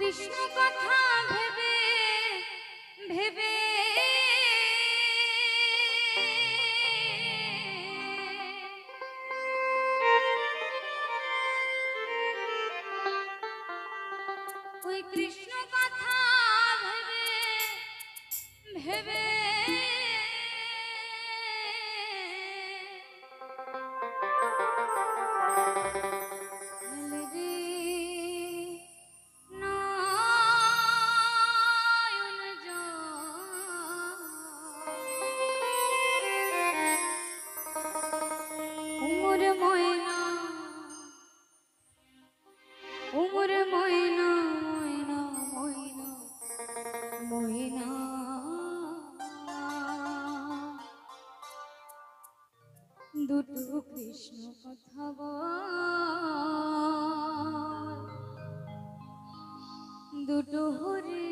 কৃষ্ণ কথা ভেবে ভেবে। ওই কৃষ্ণ কথা উমর ময়না উমর ময়না ময়না ময়না ময়না। দুটো কৃষ্ণ কথা দুটো হরে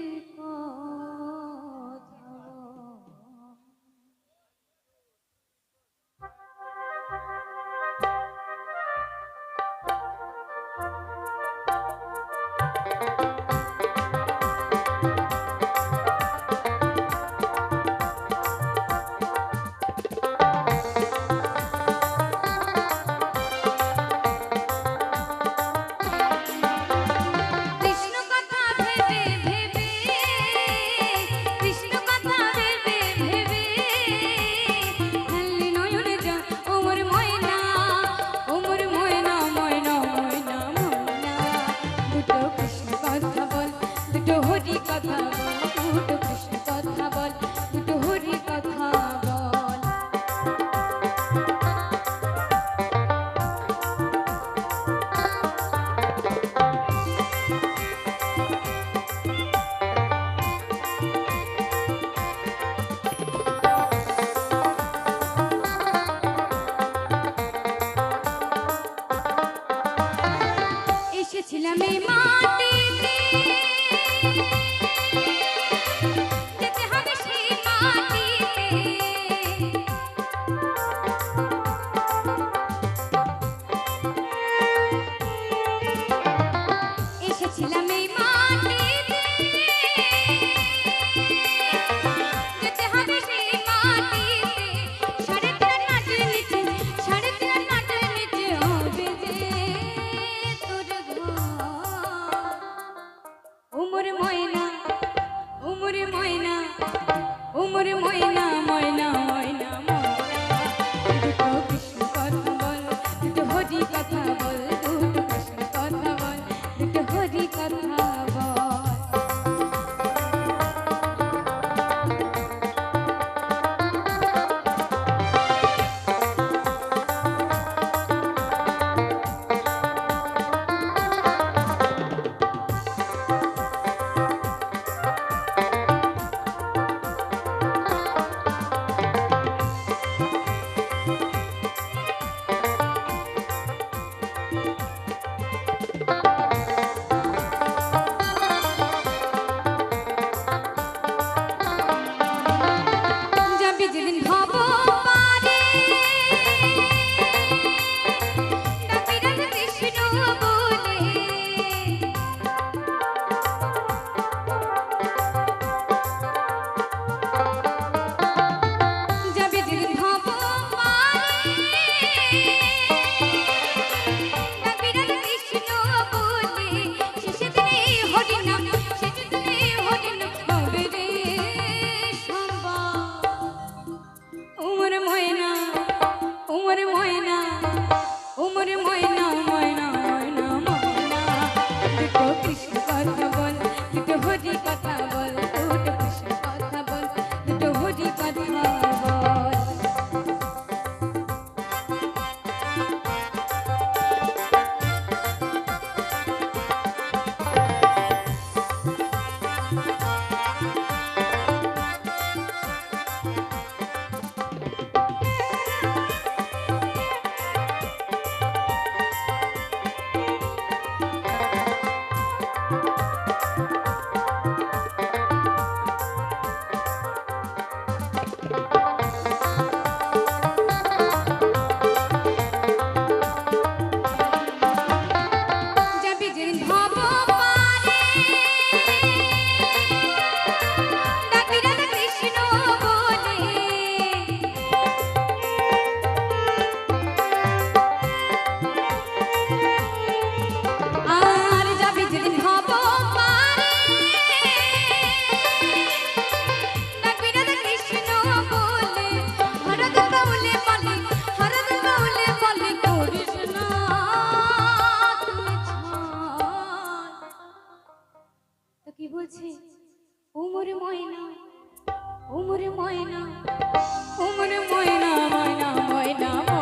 এসেছিলাম এই মাটিতে। বলছে উমর ময়না উমর ময়না উমর ময়না ময়না ময়না